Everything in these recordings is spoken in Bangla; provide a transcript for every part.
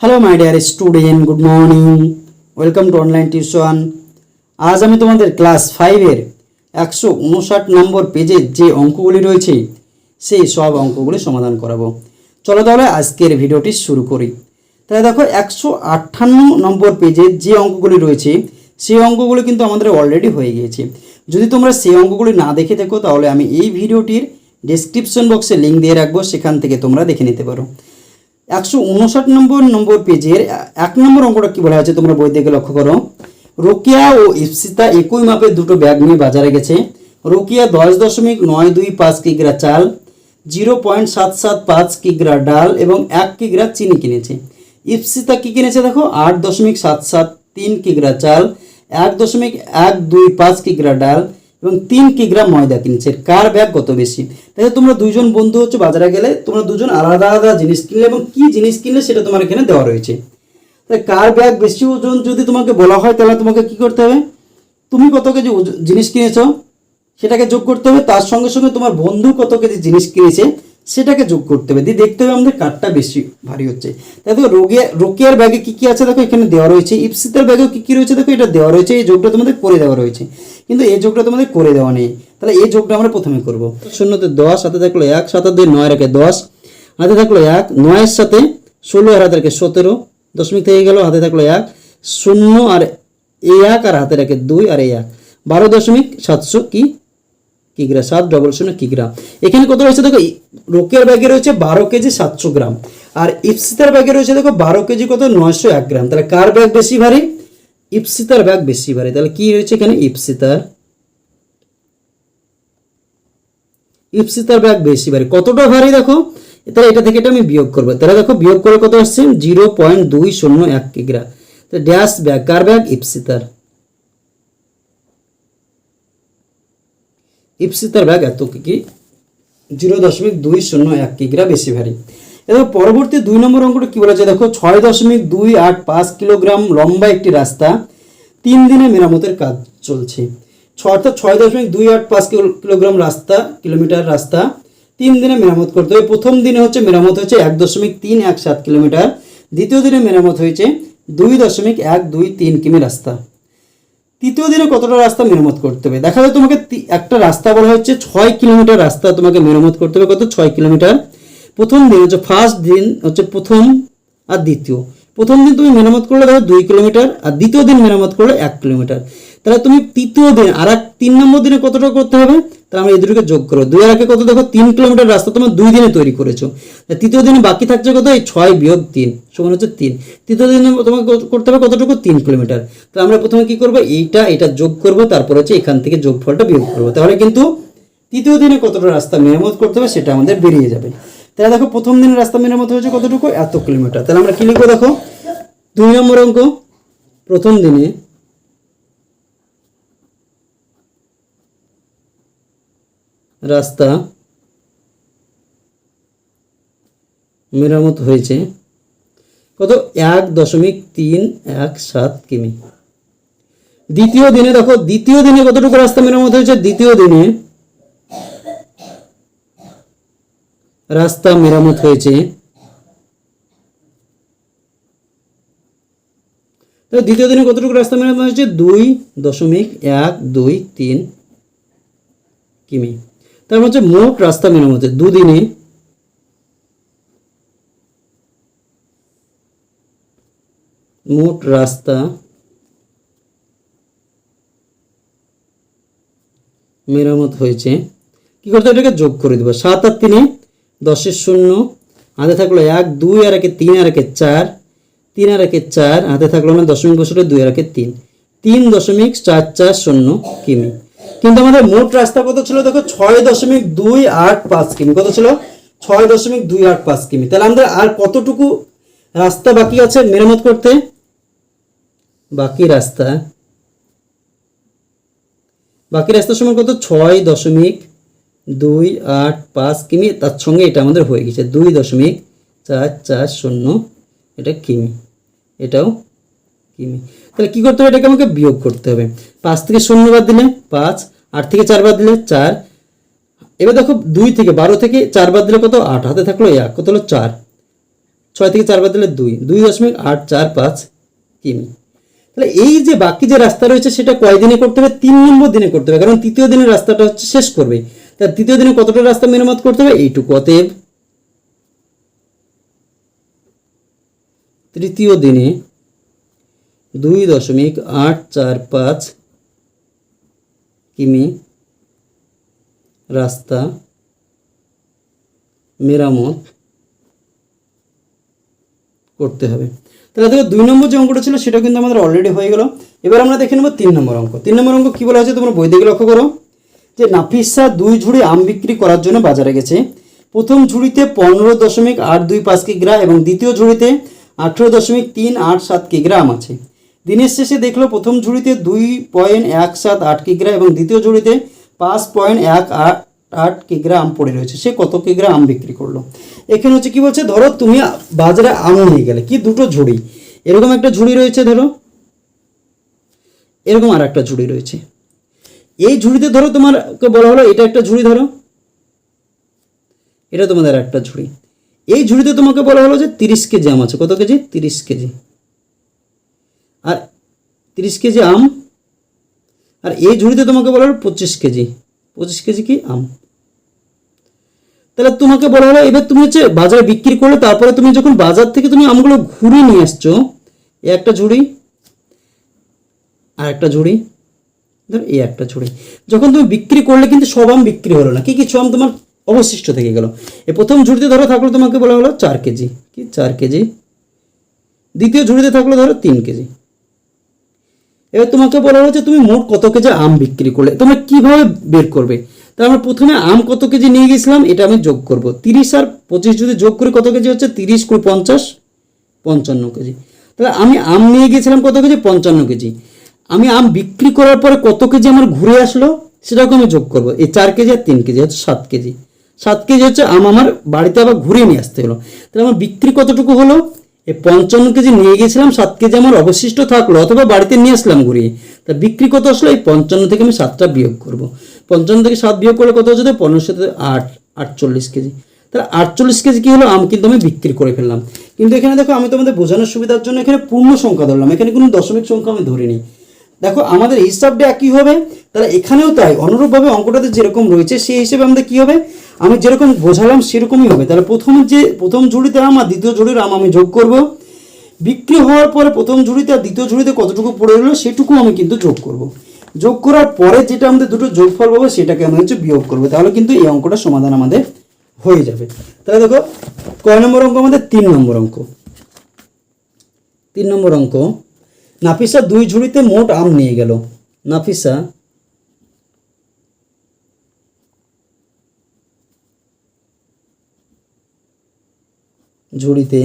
Hello my dear student good morning welcome to online tuition আজ আমি তোমাদের ক্লাস ফাইভের একশো উনষাট নম্বর পেজের যে অঙ্কগুলি রয়েছে, সেই সব অঙ্কগুলি সমাধান করাবো। চলো তাহলে আজকের ভিডিওটি শুরু করি। তাহলে দেখো, একশো আটান্ন নম্বর পেজে যে অঙ্কগুলি রয়েছে, সেই অঙ্কগুলি কিন্তু আমাদের অলরেডি হয়ে গিয়েছে। যদি তোমরা সেই অঙ্কগুলি না দেখে থাকো, তাহলে আমি এই ভিডিওটির ডেসক্রিপশন বক্সে লিঙ্ক দিয়ে রাখব, সেখান থেকে তোমরা দেখে নিতে পারো। একশো উনষাট নম্বর নম্বর পেজের এক নম্বর অঙ্কটা কি বলা আছে তোমরা বই থেকে লক্ষ্য করো। রোকিয়া ও ইপসিতা একই মাপের দুটো ব্যাগ নিয়ে বাজারে গেছে। রোকিয়া দশ দশমিক নয় দুই পাঁচ কিগ্রা চাল, জিরো পয়েন্ট সাত সাত পাঁচ কিগ্রা ডাল এবং এক কিগ্রা চিনি কিনেছে। ইপসিতা কি কিনেছে দেখো? আট দশমিক সাত সাত তিন কিগ্রা চাল, এক দশমিক এক দুই পাঁচ কিগ্রা ডাল এবং তিন কিগ্রাম ময়দা কিনেছে? কার ব্যাগ কত বেশি? তাহলে তোমরা দুজন বন্ধু হচ্ছে বাজারে গেলে তোমরা দুজন আলাদা আলাদা জিনিস কিনলে এবং কি জিনিস কিনলে সেটা তোমার এখানে দেওয়া রয়েছে। তাই কার ব্যাগ বেশি ওজন যদি তোমাকে বলা হয়, তাহলে তোমাকে কি করতে হবে? তুমি কত কেজি জিনিস কিনেছো? সেটাকে যোগ করতে হবে। তার সঙ্গে সঙ্গে তোমার বন্ধু কত কেজি জিনিস কিনেছে? সেটাকে যোগ করতে হবে। দিয়ে দেখতে হবে আমাদের কাঠটা বেশি ভারী হচ্ছে। তাই দেখো রোগে, রোকেয়ার ব্যাগে কী কী আছে? দেখো এখানে দেওয়া রয়েছে। ইপসিতার ব্যাগেও কী কী রয়েছে? দেখো এটা দেওয়া রয়েছে। এই যোগটা তোমাদের করে দেওয়া রয়েছে। কিন্তু এই যোগটা তোমাদের করে দেওয়া নেই। তাহলে এই যোগটা আমরা প্রথমে করব। শূন্যতে দশ, হাতে থাকল এক সাত দুই, নয় রেখে দশ। হাতে থাকল এক, নয়ের সাথে ষোলো আর হাতে রেখে সতেরো। দশমিক থেকে গেল, হাতে থাকল এক, শূন্য আর এক আর হাতে রেখে দুই আর এক। বারো দশমিক সাতশো কি? কিগ্রা, সাত ডবল শূন্য কিগ্রা। এখানে কত রয়েছে দেখো? রোকের ব্যাগে রয়েছে বারো কেজি সাতশো গ্রাম। আর ইপসিতার ব্যাগে রয়েছে দেখো বারো কেজি কত? নয়শো এক গ্রাম। তাহলে কার ব্যাগ বেশি ভারী? ইপসিতার ব্যাগ বেশি ভারী। তাহলে কি রয়েছে এখানে? ইপসিতার। ইপসিতার ব্যাগ বেশি ভারী। কতটা ভারী দেখো? তাহলে এটা থেকে এটা আমি বিয়োগ করব। তাহলে দেখো বিয়োগ করে কত আসছে? জিরো পয়েন্ট দুই শূন্য এক কিগ্রা। ড্যাশ ব্যাগ, কার ব্যাগ? ইপসিতার। ইপসিতার ব্যাগ এত কি জিরো দশমিক দুই শূন্য এক কিগ্রা বেশি ভারী। এবার পরবর্তী দুই নম্বর অঙ্কটা কি বলেছে? দেখো, ছয় দশমিক দুই আট পাঁচ কিলোগ্রাম লম্বা একটি রাস্তা, তিন দিনে মেরামতের কাজ চলছে। ছ- অর্থাৎ ছয় দশমিক দুই আট পাঁচ কিলো- কিলোগ্রাম রাস্তা, কিলোমিটার রাস্তা, তিন দিনে মেরামত করতে হবে। প্রথম দিনে হচ্ছে মেরামত হয়েছে এক দশমিক তিন এক সাত কিলোমিটার, দ্বিতীয় দিনে মেরামত হয়েছে দুই দশমিক এক দুই তিন কিমি রাস্তা। তৃতীয় দিনে কতটা রাস্তা মেরামত করতে হবে? দেখা যায় তোমাকে একটা রাস্তা বলা হচ্ছে ছয় কিলোমিটার রাস্তা তোমাকে মেরামত করতে হবে। কত? ছয় কিলোমিটার। প্রথম দিন হচ্ছে ফার্স্ট দিন হচ্ছে প্রথম আর দ্বিতীয়। প্রথম দিন তুমি মেরামত করলে ধরো দুই কিলোমিটার আর দ্বিতীয় দিন মেরামত করলে এক কিলোমিটার। তাহলে তুমি তৃতীয় দিন আর এক তিন নম্বর দিনে কতটা করতে হবে? তাহলে আমরা এই দুটোকে যোগ করো দুই আর একে কত? দেখো, তিন কিলোমিটার রাস্তা তোমার দুই দিনে তৈরি করেছ। তৃতীয় দিনে বাকি থাকছে কত? এই ছয় বিয়োগ তিন, সমান হচ্ছে তিন। তৃতীয় দিনে তোমাকে করতে হবে কতটুকু? তিন কিলোমিটার। তাহলে আমরা প্রথমে কি করব? এইটা এটা যোগ করব, তারপর হচ্ছে এখান থেকে যোগফলটা বিয়োগ করব। তাহলে কিন্তু তৃতীয় দিনে কতটা রাস্তা মেরামত করতে হবে সেটা আমাদের বেরিয়ে যাবে। তাহলে দেখো, প্রথম দিনের রাস্তা মেরামত হয়েছে কতটুকু? এত কিলোমিটার। তাহলে আমরা কি লিখব দেখো? দুই নম্বর অঙ্ক। প্রথম দিনে রাস্তা মেরামত হয়েছে। কত? এক দশমিক তিন এক সাত কিমি। দ্বিতীয় দিনে দেখো, দ্বিতীয় দিনে কতটুকু রাস্তা মেরামত হয়েছে? দ্বিতীয় দিনে রাস্তা মেরামত হয়েছে। দ্বিতীয় দিনে কতটুকু রাস্তা মেরামত হয়েছে? দুই দশমিক এক দুই তিন কিমি। তারপর হচ্ছে মোট রাস্তা মেরামত দুদিনে মোট রাস্তা। মেরামত হয়েছে। কি করতে? এটাকে যোগ করে দেবো। সাত আর তিনে দশের শূন্য, হাতে থাকল এক, দুই, আর একে তিন, আর একে চার, তিন, আর একে চার, হাতে থাকল না দশমিক বছরে দুই, আর একে তিন। তিন দশমিক চার চার শূন্য কিমি। কিন্তু আমাদের মোট রাস্তা কত ছিল? দেখো, ছয় দশমিক দুই আট পাঁচ কিমি। কত ছিল? ছয় দশমিক দুই আট পাঁচ কিমি। তাহলে আমাদের আর কতটুকু রাস্তা বাকি আছে মেরামত করতে? বাকি রাস্তা। বাকি রাস্তার সময় কত? ছয় দশমিক দুই আট পাঁচ কিমি। তার সঙ্গে এটা আমাদের হয়ে গেছে দুই দশমিক চার চার শূন্য। এটা কিমি। এটাও কিমি। তাহলে কি করতে হবে? এটাকে আমাকে বিয়োগ করতে হবে। পাঁচ থেকে শূন্য বাদ দিলে পাঁচ, আট থেকে চার বাদ দিলে চার। এবার দেখো দুই থেকে বারো থেকে চার বাদ দিলে কত? আট। হাতে থাকল এক, কত হলো? চার। ছয় থেকে চার বাদ দিলে দুই। দুই দশমিক আট চার পাঁচ কিমি তাহলে এই যে বাকি যে রাস্তা রয়েছে, সেটা কয় দিনে করতে হবে? তিন নম্বর দিনে করতে হবে। কারণ তৃতীয় দিনের রাস্তাটা হচ্ছে শেষ করবে। তার তৃতীয় দিনে কতটা রাস্তা মেরামত করতে হবে? এইটুকু। অতএব তৃতীয় দিনে দুই দশমিক আট চার পাঁচ কিমি রাস্তা মেরামত করতে হবে। তাহলে দেখো দুই নম্বর যে অঙ্কটা ছিল সেটা কিন্তু আমাদের অলরেডি হয়ে গেল। এবার আমরা দেখে নেব তিন নম্বর অঙ্ক। তিন নম্বর অঙ্ক কী বলা হয়েছে তোমরা বই দিকে লক্ষ্য করো যে নাফিসা দুই ঝুড়ি আম বিক্রি করার জন্য বাজারে গেছে। প্রথম ঝুড়িতে পনেরো দশমিক আট দুই পাঁচ কিগ্রা এবং দ্বিতীয় ঝুড়িতে আঠেরো দশমিক তিন আট সাত কিগ্রা আম আছে। দিনের শেষে দেখল প্রথম ঝুড়িতে দুই পয়েন্ট এক সাত আট কিগ্রা এবং দ্বিতীয় ঝুড়িতে পাঁচ পয়েন্ট এক আট আট কিগ্রা আম পড়ে রয়েছে। সে কত কিগ্রা আম বিক্রি করল? এখানে হচ্ছে কি বলছে, ধরো তুমি বাজারে আম নিয়ে গেলে, কি দুটো ঝুড়ি? এরকম একটা ঝুড়ি রয়েছে, ধরো। এরকম আর একটা ঝুড়ি রয়েছে। এই ঝুড়িতে ধরো তোমারকে বলা হলো, এটা একটা ঝুড়ি, ধরো। এটা তোমাদের একটা ঝুড়ি। এই ঝুড়িতে তোমাকে বলা হলো যে তিরিশ কেজি আম আছে। কত কেজি? তিরিশ কেজি। আর তিরিশ কেজি আম। আর এই ঝুড়িতে তোমাকে বলা হলো পঁচিশ কেজি। পঁচিশ কেজি কি আম? তাহলে তোমাকে বলা হলো, এবার তুমি হচ্ছে বাজারে বিক্রি করলে, তারপরে তুমি যখন বাজার থেকে তুমি আমগুলো ঘুরে নিয়ে আসছো একটা ঝুড়ি, আর একটা ঝুড়ি, ধর এই একটা ঝুড়ি। যখন তুমি বিক্রি করলে কিন্তু সব আম বিক্রি হলো না, কি কিছু আম তোমার অবশিষ্ট থেকে গেল। এই প্রথম ঝুড়িতে ধরো থাকল তোমাকে বলা হলো চার কেজি, কি চার কেজি? দ্বিতীয় ঝুড়িতে থাকল ধরো তিন কেজি। এবার তোমাকে বলা যে তুমি মোট কত কেজি আম বিক্রি করলে? তোমরা কীভাবে বের করবে? তাহলে আমরা প্রথমে আম কত কেজি নিয়ে গেছিলাম, এটা আমি যোগ করব। তিরিশ আর পঁচিশ যদি যোগ করি, কত কেজি হচ্ছে? তিরিশ কুড়ি পঞ্চাশ, পঞ্চান্ন কেজি। তাহলে আমি আম নিয়ে গিয়েছিলাম কত কেজি? পঞ্চান্ন কেজি। আমি আম বিক্রি করার পরে কত কেজি আমার ঘুরে আসলো? সেটাকে আমি যোগ করব। এই চার কেজি আর তিন কেজি হচ্ছে সাত কেজি। সাত কেজি হচ্ছে আম আমার বাড়িতে আবার ঘুরিয়ে নিয়ে আসতে হলো। তাহলে আমার বিক্রি কতটুকু হলো? এই পঞ্চান্ন কেজি নিয়ে গেছিলাম সাত কেজি আমার অবশিষ্ট থাকল, অথবা বাড়িতে নিয়ে আসলাম ঘুরিয়ে তা বিক্রি কত আসলো? এই পঞ্চান্ন থেকে আমি সাতটা বিয়োগ করব। পঞ্চান্ন থেকে সাত বিয়োগ করলে কত হচ্ছে? পনেরো সাথে আট, আটচল্লিশ কেজি। তাহলে আটচল্লিশ কেজি কি হলো? আম কিন্তু আমি বিক্রি করে ফেললাম। কিন্তু এখানে দেখো, আমি তোমাদের বোঝানোর সুবিধার জন্য এখানে পূর্ণ সংখ্যা ধরলাম। এখানে কোনো দশমিক সংখ্যা আমি ধরিনি। দেখো, আমাদের হিসাবটা একই হবে। তাহলে এখানেও তাই, অনুরূপভাবে অঙ্কটাতে যেরকম রয়েছে, সেই হিসেবে আমাদের কী হবে? আমি যেরকম বোঝালাম সেরকমই হবে। তাহলে প্রথম যে, প্রথম ঝুড়িতে আম আর দ্বিতীয় ঝুড়ির আম আমি যোগ করব। বিক্রি হওয়ার পরে প্রথম ঝুড়িতে আর দ্বিতীয় ঝুড়িতে কতটুকু পড়ে রইল সেটুকু আমি কিন্তু যোগ করব। যোগ করার পরে যেটা আমাদের দুটো যোগফল পাবো সেটাকে আমি হচ্ছে বিয়োগ করব। তাহলে কিন্তু এই অঙ্কটা সমাধান আমাদের হয়ে যাবে। তাহলে দেখো কয় নম্বর অঙ্ক আমাদের তিন নম্বর অঙ্ক। তিন নম্বর অঙ্ক, নাফিসা দুই ঝুড়িতে মোট আম নিয়ে গেল। নাফিসা ঝুড়িতে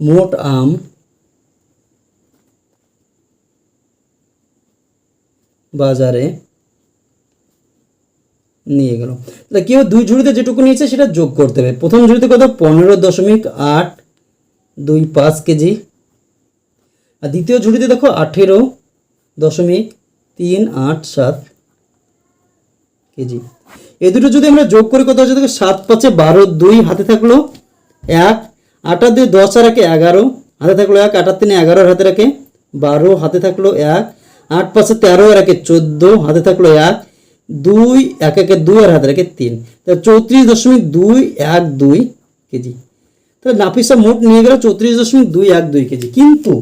মোট আম বাজারে নিয়ে গেল। তাহলে কেউ দুই ঝুড়িতে যেটুকু নিয়েছে সেটা যোগ করতে হবে। প্রথম ঝুড়িতে কত? পনেরো দশমিক আট দুই পাঁচ কেজি। আর দ্বিতীয় ঝুড়িতে দেখো আঠেরো দশমিক তিন আট সাত কেজি। এই দুটো যদি আমরা যোগ করি, কত হচ্ছে দেখো? সাত পাঁচে বারো দুই হাতে থাকল এক আটার দুই দশ আর একে এগারো, হাতে থাকল এক আটার তিনে এগারোর হাতে রাখে বারো, হাতে থাকল এক, আট পাঁচে তেরো আর একে চোদ্দ, হাতে থাকল এক, দুই, এক একে দুই আর হাতে রাখে তিন। তাহলে চৌত্রিশ দশমিক দুই এক দুই কেজি। তাহলে নাফিসা মোট নিয়ে গেল চৌত্রিশ দশমিক দুই এক দুই কেজি। কিন্তু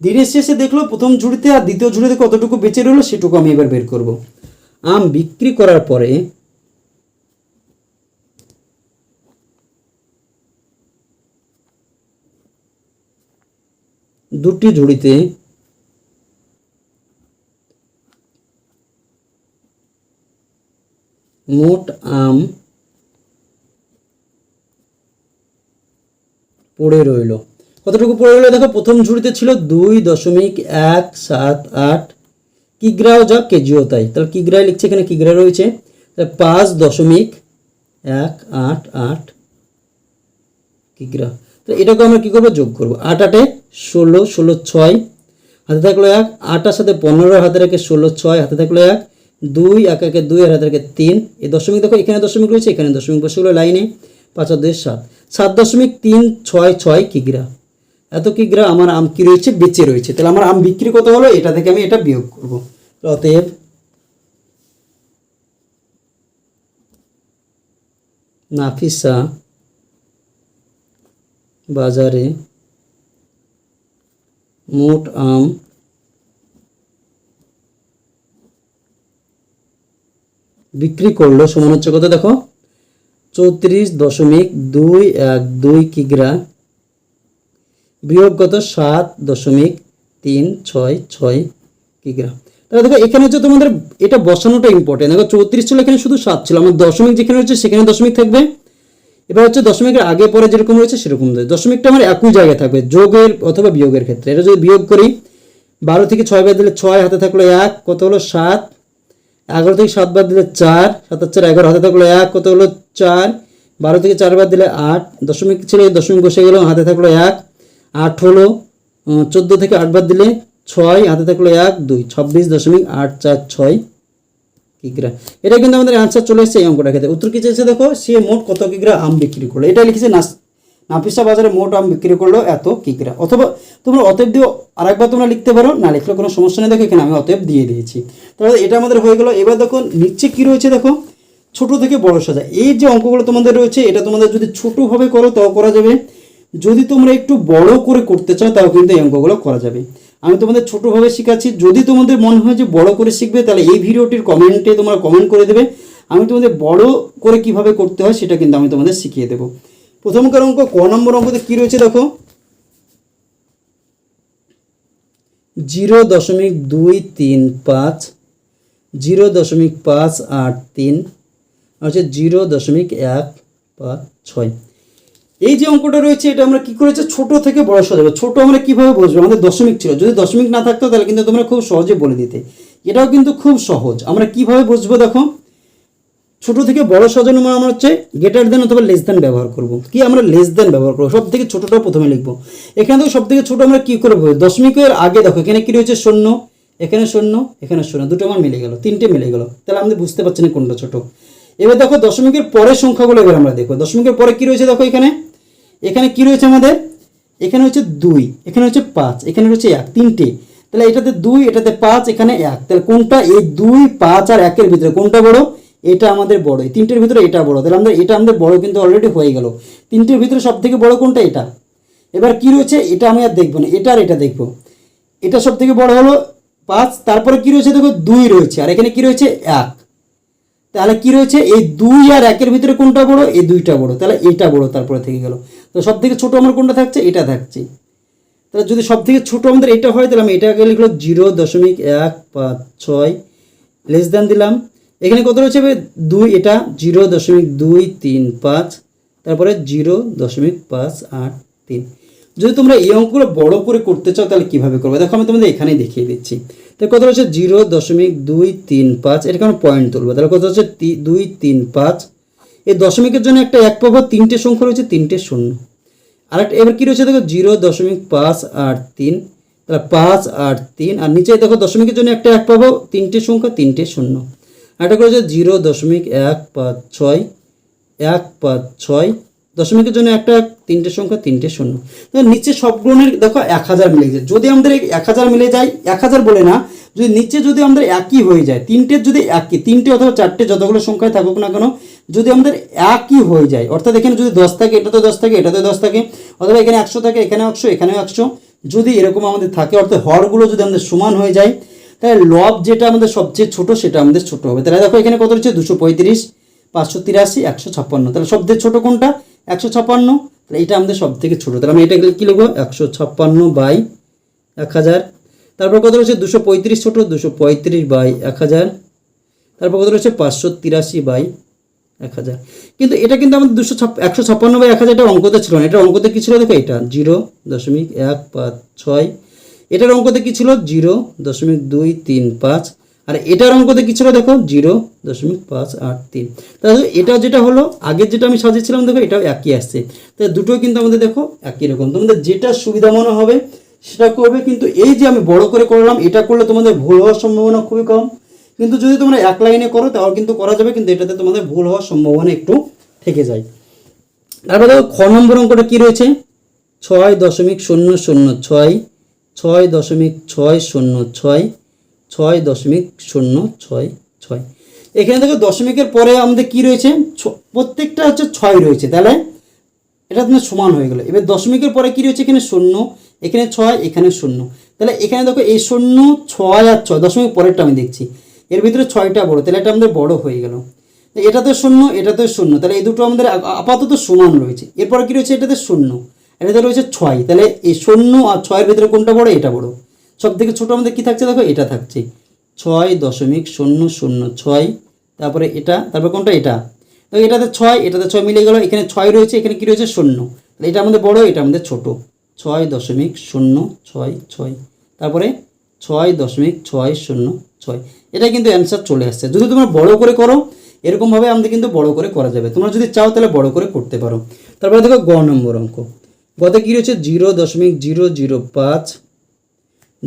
দিনের শেষে দেখল প্রথম ঝুড়িতে আর দ্বিতীয় ঝুড়িতে কতটুকু বেঁচে রইল সেটুকু আমি এবার বের করব। আম বিক্রি করার পরে দুটি ঝুড়িতে মোট আম পড়ে রইল। কতটুকু পড়ে রইল? দেখো, প্রথম ঝুড়িতে ছিল দুই দশমিক এক সাত আট কিগ্রাও যা কেজিও তাই। তাহলে কিগ্রায় লিখছে এখানে কিগ্রা রয়েছে। তাহলে পাঁচ দশমিক এক আট আট কিগ্রা। তো এটাকে আমরা কী করব? যোগ করব। আট আটে ষোলো ষোলো ছয়, হাতে থাকল এক, আটার সাথে পনেরো, হাতে রেখে ষোলো ছয়, হাতে থাকল এক, দুই, এক, একে দুই, আর হাতে রেখে তিন। এই দশমিক দেখো, এখানে দশমিক রয়েছে, এখানে দশমিক বসে গেলো লাইনে পাঁচ আর দুই সাত। সাত দশমিক তিন, ছয় ছয় কিগ্রা এত কিগ্রা আমার আম কি রয়েছে? বেঁচে রয়েছে। তাহলে আমার আম বিক্রি কত হলো? এটা থেকে আমি এটা বিয়োগ করব। অতএব নাফিসা বাজারে মোট আম বিক্রি করল, সমান হচ্ছে কত দেখো? চৌত্রিশ দশমিক দুই এক দুই কিগ্রা। বিয়োগ কত? সাত দশমিক তিন ছয় ছয় কিগ্রা। তাহলে দেখো, এখানে হচ্ছে তোমাদের এটা বসানোটা ইম্পর্টেন্ট দেখো, চৌত্রিশ ছিল, এখানে শুধু সাত ছিল। আমার দশমিক যেখানে হচ্ছে সেখানে দশমিক থাকবে। এবার হচ্ছে দশমিকের আগে পরে যেরকম রয়েছে সেরকম দশমিকটা আমার একই জায়গায় থাকবে, যোগের অথবা বিয়োগের ক্ষেত্রে। এটা যদি বিয়োগ করি, বারো থেকে ছয় বাদ দিলে ছয়, হাতে থাকল এক, কত হলো সাত? এগারো থেকে সাত বাদ দিলে চার, সাত চার এগারো, হাতে থাকল এক, কত হলো চার? বারো থেকে চার বাদ দিলে আট, দশমিক ছিল দশমিক বসে গেল, হাতে থাকল এক, আট হলো চোদ্দ থেকে আট বাদ দিলে ছয়, হাতে থাকল এক, দুই, ছাব্বিশ দশমিক আট চার ছয়। কিগ্রা এটা কিন্তু আমাদের অ্যান্সার চলে এসেছে এই অঙ্কটা ক্ষেত্রে। উত্তর কি চেয়েছে দেখো? সে মোট কত কিগ্রা আম বিক্রি করল। এটা লিখেছে নাস নাফিসা বাজারে মোট আম বিক্রি করল এত কিগ্রা অথবা তোমরা অতএব দিও, আরেকবার তোমরা লিখতে পারো, না লিখলে কোনো সমস্যা নেই। দেখো এখানে আমি অতএব দিয়ে দিয়েছি। তাহলে এটা আমাদের হয়ে গেলো। এবার দেখো, নিচে কি রয়েছে দেখো? ছোট থেকে বড় সাজা। এই যে অঙ্কগুলো তোমাদের রয়েছে, এটা তোমাদের যদি ছোটোভাবে করো, তাও করা যাবে। যদি তোমরা একটু বড় করে করতে চাও, তাও কিন্তু এই অঙ্কগুলো করা যাবে। আমি তোমাদের ছোটোভাবে শেখাচ্ছি। যদি তোমাদের মনে হয় যে বড় করে শিখবে, তাহলে এই ভিডিওটির কমেন্টে তোমরা কমেন্ট করে দেবে। আমি তোমাদের বড় করে কীভাবে করতে হয়, সেটা কিন্তু আমি তোমাদের শিখিয়ে দেবো। প্রথমকার অঙ্ক, ক নম্বর অঙ্কতে কী রয়েছে দেখো? জিরো দশমিক দুই তিন পাঁচ, জিরো দশমিক পাঁচ আট তিন, আর হচ্ছে জিরো দশমিক এক পাঁচ ছয়। এই যে অঙ্কটা রয়েছে, এটা আমরা কি করেছে? ছোট থেকে বড় সাজাবো ছোট আমরা কীভাবে বুঝব আমাদের দশমিক ছিল। যদি দশমিক না থাকতো, তাহলে কিন্তু তোমরা খুব সহজে বলে দিতে। এটাও কিন্তু খুব সহজ। আমরা কীভাবে বুঝব দেখো? ছোট থেকে বড় সাজানো মানে আমরা হচ্ছে গেটার দেন অথবা লেস দেন ব্যবহার করব। কি আমরা লেস দেন ব্যবহার করব? সব থেকে ছোটটা প্রথমে লিখব। এখানে দেখো সব থেকে ছোট আমরা কি করব? দশমিকের আগে দেখো, এখানে কি রয়েছে? শূন্য। এখানে শূন্য এখানে শূন্য। দুটো আমার মিলে গেল, তিনটে মিলে গেল। তাহলে আমাদের বুঝতে পারছি না কোনটা ছোট। এবার দেখো দশমিকের পরের সংখ্যাগুলো এবার আমরা দেখো দশমিকের পরে কি রয়েছে দেখো এখানে? এখানে কি রয়েছে আমাদের? এখানে হচ্ছে দুই, এখানে হচ্ছে পাঁচ, এখানে রয়েছে এক, তিনটে। তাহলে এটাতে দুই, এটাতে পাঁচ, এখানে এক। তাহলে কোনটা এই দুই, পাঁচ আর একের ভিতরে কোনটা বড়? এটা আমাদের বড়। এই তিনটের ভিতরে এটা বড়। তাহলে আমাদের এটা আমাদের বড় কিন্তু অলরেডি হয়ে গেল। তিনটের ভিতরে সব থেকে বড় কোনটা এটা? এবার কি রয়েছে? এটা আমি আর দেখব না। এটা আর এটা দেখব। এটা সব থেকে বড় হলো পাঁচ। তারপরে কি রয়েছে? দেখো, দুই রয়েছে। আর এখানে কি রয়েছে? এক। তাহলে কি রয়েছে? এই দুই আর একের ভিতরে কোনটা বড়? এই দুইটা বড়। তাহলে এটা বড় তারপরে থেকে গেল। তো সব থেকে ছোটো আমার কোনটা থাকছে? এটা থাকছে। তাহলে যদি সব থেকে ছোটো আমাদের এটা হয়, তাহলে আমি এটাকে লিখলো জিরো দশমিক এক পাঁচ ছয় লেস দেন দিলাম। এখানে কত রয়েছে দুই, এটা জিরো দশমিক দুই তিন পাঁচ, তারপরে জিরো দশমিক পাঁচ আট তিন। যদি তোমরা এই অঙ্কগুলো বড় করে করতে চাও, তাহলে কীভাবে করবে? দেখো, আমি তোমাদের এখানেই দেখিয়ে দিচ্ছি। তো কত রয়েছে? জিরো দশমিক দুই তিন পাঁচ, এটাকে আমরা পয়েন্ট তুলবো। তাহলে কত হচ্ছে? দুই তিন পাঁচ এই দশমিকের জন্য একটা এক পাবো তিনটে সংখ্যা রয়েছে তিনটে শূন্য। আর একটা এবার কী রয়েছে দেখো জিরো দশমিক পাঁচ আট তিন। তাহলে পাঁচ আট তিন আর নিচে দেখো দশমিকের জন্য একটা এক পাবো তিনটে সংখ্যা তিনটে শূন্য। করে হচ্ছে জিরো দশমিক এক পাঁচ ছয় এক পাঁচ ছয় দশমিকের জন্য একটা এক, তিনটে সংখ্যা তিনটে শূন্য। নিচে সবগুলোর দেখো এক হাজার মিলে যায়। যদি আমাদের এক হাজার মিলে যায় এক হাজার বলে না যদি নিচে যদি আমাদের একই হয়ে যায় তিনটের যদি একই তিনটে অথবা চারটে যতগুলো সংখ্যায় থাকুক না কেন যদি আমাদের একই হয়ে যায়, অর্থাৎ এখানে যদি দশ থাকে, এটাতে দশ থাকে, এটাতে দশ থাকে, অথবা এখানে একশো থাকে এখানে একশো, এখানেও একশো, যদি এরকম আমাদের থাকে, অর্থাৎ হরগুলো যদি আমাদের সমান হয়ে যায়, তাহলে লব যেটা আমাদের সবচেয়ে ছোট, সেটা আমাদের ছোট হবে। তাহলে দেখো এখানে কত রয়েছে? দুশো পঁয়ত্রিশ, পাঁচশো তিরাশি, একশো ছাপ্পান্ন। তাহলে সবচেয়ে ছোট কোনটা? একশো ছাপ্পান্ন। তাহলে এটা আমাদের সব থেকে ছোটো। তাহলে আমি এটা কী লিখব? একশো ছাপ্পান্ন বাই এক হাজার। তারপর কত রয়েছে? দুশো পঁয়ত্রিশ ছোটো, দুশো পঁয়ত্রিশ বাই এক হাজার। তারপর কত রয়েছে? পাঁচশো তিরাশি বাই এক হাজার। কিন্তু এটা কিন্তু আমাদের দুশো ছাপ একশো ছাপ্পান্ন বাই এক হাজার, এটা অঙ্কতে ছিল না। এটা অঙ্কতে কী ছিল দেখো এটা জিরো দশমিক এক পাঁচ ছয়। এটার অঙ্কতে কী ছিল? জিরো দশমিক দুই তিন পাঁচ। আর এটার অঙ্কতে কী ছিল দেখো? জিরো দশমিক পাঁচ আট তিন। তাহলে এটা যেটা হলো আগের যেটা আমি সাজিয়েছিলাম দেখো, এটাও একই আসছে। তাহলে দুটোই কিন্তু আমাদের দেখো একই রকম। তোমাদের যেটা সুবিধা মনে হবে, সেটা করবে। কিন্তু এই যে আমি বড় করে করলাম, এটা করলে তোমাদের ভুল হওয়ার সম্ভাবনা খুবই কম। কিন্তু যদি তোমরা এক লাইনে করো, তাহলে কিন্তু করা যাবে, কিন্তু এটাতে তোমাদের ভুল হওয়ার সম্ভাবনা একটু থেকে যায়। তারপরে দেখো, খ নম্বর অঙ্কটা কি রয়েছে? ছয় দশমিক শূন্য শূন্য ছয় ছয় দশমিক ছয় শূন্য ছয় ছয় দশমিক শূন্য ছয় ছয়। এখানে দেখো, দশমিকের পরে আমাদের কি রয়েছে? প্রত্যেকটা হচ্ছে ছয় রয়েছে, তাহলে এটা তোমার সমান হয়ে গেলো। এবার দশমিকের পরে কি রয়েছে? এখানে শূন্য, এখানে ছয়, এখানে শূন্য। তাহলে এখানে দেখো, এই শূন্য, ছয় আর ছয় দশমিক পরেরটা আমি দেখছি। এর ভিতরে ছয়টা বড়, তাহলে এটা আমাদের বড় হয়ে গেল। এটাতে শূন্য এটাতে শূন্য, তাহলে এই দুটো আমাদের আপাতত সমান রয়েছে। এরপর কি রয়েছে? এটাতে শূন্য এটাতে রয়েছে ছয়, তাহলে এই শূন্য আর ছয়ের ভিতরে কোনটা বড়? এটা বড়। সব থেকে ছোটো আমাদের কী থাকছে? দেখো, এটা থাকছে। ছয় দশমিক শূন্য শূন্য ছয়, তারপরে এটা, তারপরে কোনটা? এটা। তো এটাতে ছয় এটাতে ছয় মিলে গেল, এখানে ছয় রয়েছে, এখানে কী রয়েছে? শূন্য। তাহলে এটা আমাদের বড়, এটা আমাদের ছোট। ছয় দশমিক শূন্য ছয় ছয়, তারপরে ছয় দশমিক ছয় শূন্য ছয়। এটা কিন্তু অ্যান্সার চলে আসছে। যদি তোমরা বড় করে করো, এরকমভাবে আমাদের কিন্তু বড় করে করা যাবে। তোমরা যদি চাও তাহলে বড় করে করতে পারো। তারপরে দেখো গ নম্বর অঙ্ক। গতে কী রয়েছে? জিরো দশমিক জিরো জিরো পাঁচ,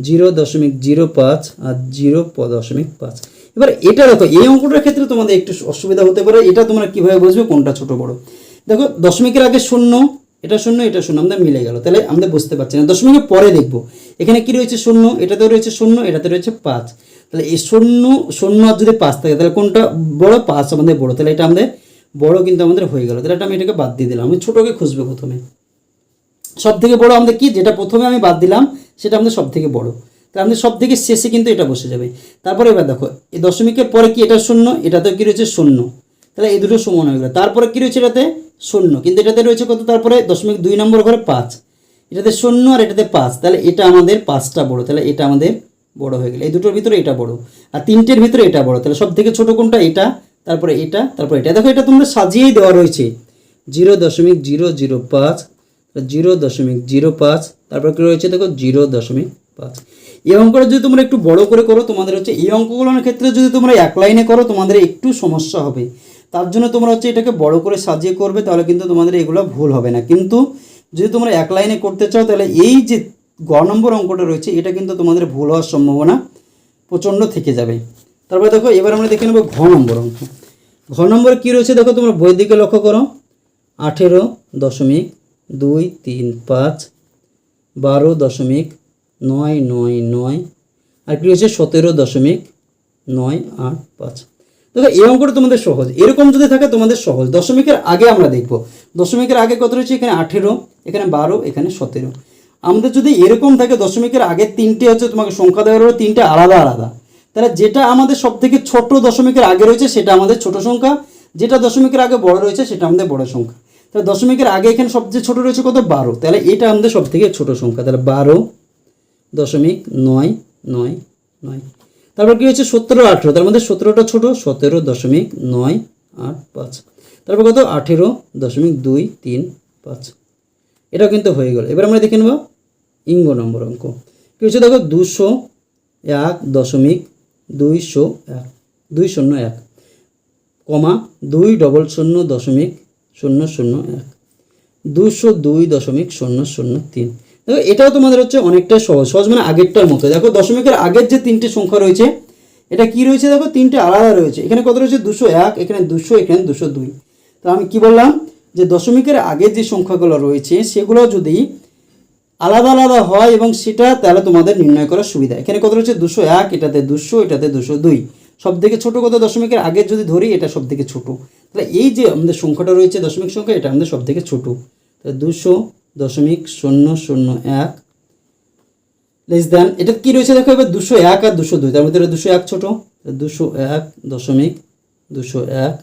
জিরো দশমিক জিরো পাঁচ আর জিরো দশমিক পাঁচ। এবার এটা দেখো, এই অঙ্কটার ক্ষেত্রে তোমাদের একটু অসুবিধা হতে পারে। এটা তোমরা কীভাবে বুঝবে? কোনটা ছোট বড়? দেখো, দশমিকের আগে শূন্য এটা শূন্য এটা শূন্য, আমাদের মিলে গেল। তাহলে আমরা বুঝতে পারছি না। দশমিকের পরে দেখব। এখানে কি রয়েছে শূন্য? এটাতেও রয়েছে শূন্য, এটাতে রয়েছে পাঁচ। তাহলে এই শূন্য শূন্য আর যদি পাঁচ থাকে, তাহলে কোনটা বড়? পাঁচ আমাদের বড়। তাহলে এটা আমাদের বড় কিন্তু আমাদের হয়ে গেল। তাহলে এটা আমি এটাকে বাদ দিয়ে দিলাম। আমি ছোটোকে খুঁজবে প্রথমে। সব থেকে বড় আমাদের কি? যেটা প্রথমে আমি বাদ দিলাম, সেটা আমাদের সব থেকে বড়। তাহলে আমাদের সব থেকে শেষে কিন্তু এটা বসে যাবে। তারপরে এবার দেখো, এই দশমিকের পরে কি এটা শূন্য? এটাতে কি রয়েছে শূন্য। তাহলে এই দুটো সমান হয়ে গেল। তারপরে কি রয়েছে এটাতে? শূন্য। কিন্তু এটাতে রয়েছে কত? তারপরে দশমিক দুই নম্বর ঘরে পাঁচ। এটাতে শূন্য আর এটাতে পাঁচ। তাহলে এটা আমাদের পাঁচটা বড়। তাহলে এটা আমাদের বড় হয়ে গেল। এই দুটোর ভিতরে এটা বড়। আর তিনটের ভিতরে এটা বড়। তাহলে সব থেকে ছোটো কোনটা? এটা, তারপরে এটা তারপরে এটা। দেখো, এটা তোমরা সাজিয়েই দেওয়া রয়েছে। জিরো দশমিক জিরো জিরো পাঁচ জিরো দশমিক জিরো পাঁচ, তারপর কি রয়েছে? দেখো, জিরো দশমিক পাঁচ। এই অঙ্কটা যদি তোমরা একটু বড় করে করো, তোমাদের হচ্ছে এই অঙ্কগুলোর ক্ষেত্রে যদি তোমরা এক লাইনে করো, তোমাদের একটু সমস্যা হবে। তার জন্য তোমরা হচ্ছে এটাকে বড় করে সাজিয়ে করবে, তাহলে কিন্তু তোমাদের এগুলো ভুল হবে না। কিন্তু যদি তোমরা এক লাইনে করতে চাও, তাহলে এই যে গ নম্বর অঙ্কটা রয়েছে, এটা কিন্তু তোমাদের ভুল হওয়ার সম্ভাবনা প্রচণ্ড থেকে যাবে। তারপরে দেখো, এবার আমরা দেখে নেব ঘ নম্বর অঙ্ক। ঘ নম্বর কী রয়েছে দেখো, তোমরা বইয়ের দিকে লক্ষ্য করো। আঠেরো দশমিক দুই তিন পাঁচ, বারো দশমিক নয় নয় নয়, আর কী রয়েছে সতেরো দশমিক নয় আট পাঁচ। দেখো এই অঙ্কটা তোমাদের সহজ। এরকম যদি থাকে তোমাদের সহজ। দশমিকের আগে আমরা দেখব। দশমিকের আগে কত রয়েছে? এখানে আঠেরো, এখানে বারো, এখানে সতেরো। আমাদের যদি এরকম থাকে, দশমিকের আগে তিনটে হচ্ছে তোমাকে সংখ্যা দেওয়া রয়েছে তিনটে আলাদা আলাদা। তাহলে যেটা আমাদের সব থেকে ছোট দশমিকের আগে রয়েছে, সেটা আমাদের ছোট সংখ্যা। যেটা দশমিকের আগে বড় রয়েছে, সেটা আমাদের বড় সংখ্যা। তাহলে দশমিকের আগে এখানে সবচেয়ে ছোট রয়েছে কত? বারো। তাহলে এটা আমাদের সব থেকে ছোট সংখ্যা। তাহলে বারো দশমিক নয় নয় নয়। তারপর কি হচ্ছে? সতেরো, আঠেরো। তার মধ্যে সতেরোটা ছোট, সতেরো দশমিক নয় আট পাঁচ। তারপর কত? আঠেরো দশমিক দুই তিন পাঁচ। এটাও কিন্তু হয়ে গেল। এবার আমরা দেখে নেব ইঙ্গ নম্বর অঙ্ক। কি হচ্ছে? দেখো, দুশো এক দশমিক দুইশো এক, দুই শূন্য এক, কমা দুই ডবল শূন্য দশমিক শূন্য শূন্য এক, দুশো দুই দশমিক শূন্য শূন্য তিন। দেখো এটাও তোমাদের হচ্ছে অনেকটা সহজ। সহজ মানে আগেরটার মতো। দেখো দশমিকের আগের যে তিনটে সংখ্যা রয়েছে, এটা কি রয়েছে দেখো? তিনটে আলাদা রয়েছে। এখানে কত রয়েছে? দুশো এক, এখানে দুশো এখানে দুশো দুই। তো আমি কি বললাম? যে দশমিকের আগের যে সংখ্যাগুলো রয়েছে, সেগুলো যদি আলাদা আলাদা হয় এবং সেটা তাহলে তোমাদের নির্ণয় করার সুবিধা। এখানে কত রয়েছে? দুশো এক, এটাতে দুশো এটাতে দুশো দুই। সব থেকে ছোটো কত? দশমিকের আগে যদি ধরি, এটা সব থেকে ছোটো। তাহলে এই যে আমাদের সংখ্যাটা রয়েছে, দশমিক সংখ্যা, এটা আমাদের সব থেকে ছোটো। তাহলে দুশো দশমিক শূন্য শূন্য এক। লেস দেন এটা কি রয়েছে দেখো? এবার দুশো এক আর দুশো দুই। তার মধ্যে দুশো এক ছোটো। দুশো এক দশমিক দুশো এক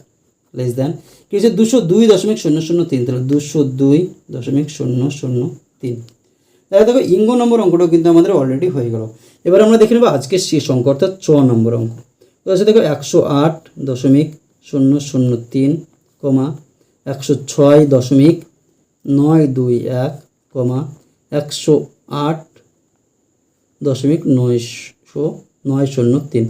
লেস দেন কি হচ্ছে? দুশো দুই দশমিক শূন্য শূন্য তিন। তাহলে দুশো দুই দশমিক শূন্য শূন্য তিন। তাহলে দেখো, ইঙ্গ নম্বর অঙ্কটাও কিন্তু আমাদের অলরেডি হয়ে গেল। এবার আমরা দেখে নেব আজকের শেষ অঙ্ক, অর্থাৎ চ নম্বর অঙ্ক। তো দেখো, একশো আট দশমিক শূন্য শূন্য তিন, কমা একশো ছয় দশমিক নয় দুই এক, কমা একশো আট দশমিক নয়শো, নয় শূন্য তিন।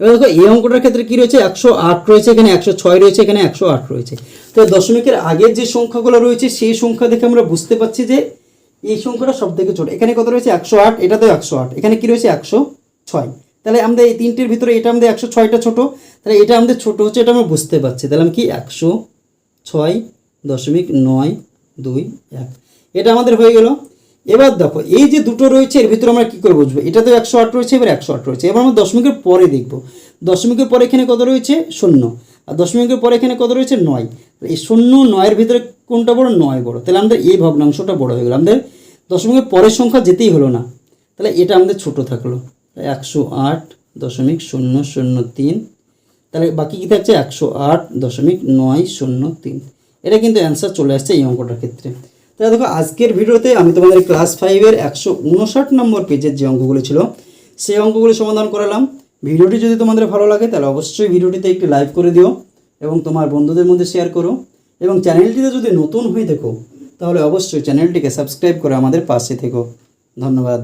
এবার দেখো, এই অঙ্কটার ক্ষেত্রে কি রয়েছে? একশো আট রয়েছে এখানে, একশো ছয় রয়েছে এখানে, একশো আট রয়েছে। তো দশমিকের আগের যে সংখ্যাগুলো রয়েছে, সেই সংখ্যা দেখে আমরা বুঝতে পারছি যে এই সংখ্যাটা সব থেকে ছোট। এখানে কত রয়েছে? একশো আট, এটাতেও একশো আট। এখানে কি রয়েছে? একশো ছয়। তাহলে আমাদের এই তিনটির ভিতরে এটা আমাদের একশো ছয়টা ছোট। তাহলে এটা আমাদের ছোট হচ্ছে, এটা আমরা বুঝতে পারছি। তাহলে আমি কি? একশো ছয় দশমিক নয়, দুই, এক। এটা আমাদের হয়ে গেল। এবার দেখো, এই যে দুটো রয়েছে, এর ভিতরে আমরা কী করে বুঝব? এটা তো একশো আট রয়েছে, এবার একশো আট রয়েছে। এবার আমরা দশমিকের পরে দেখব। দশমিকের পরে এখানে কত রয়েছে? শূন্য। আর দশমিকের পরে এখানে কত রয়েছে? নয়। এই শূন্য নয়ের ভিতরে কোনটা বড়? নয় বড়। তাহলে আমাদের এই ভগ্নাংশটা বড় হয়ে গেল। আমাদের দশমিকের পরের সংখ্যা যেতেই হলো না। তাহলে এটা আমাদের ছোট থাকল। একশো আট দশমিক শূন্য শূন্য তিন। তাহলে বাকি কী থাকছে? একশো আট দশমিক নয় শূন্য তিন। এটা কিন্তু অ্যান্সার চলে আসছে এই অঙ্কটার ক্ষেত্রে। তাহলে দেখো, আজকের ভিডিওতে আমি তোমাদের ক্লাস ফাইভের একশো উনষাট নম্বর পেজের যে অঙ্কগুলো ছিল, সেই অঙ্কগুলি সমাধান করালাম। ভিডিওটি যদি তোমাদের ভালো লাগে, তাহলে অবশ্যই ভিডিওটিতে একটি লাইক করে দিও এবং তোমার বন্ধুদের মধ্যে শেয়ার করো। এবং চ্যানেলটিতে যদি নতুন হয়ে দেখো, তাহলে অবশ্যই চ্যানেলটিকে সাবস্ক্রাইব করে আমাদের পাশে থেকো। ধন্যবাদ।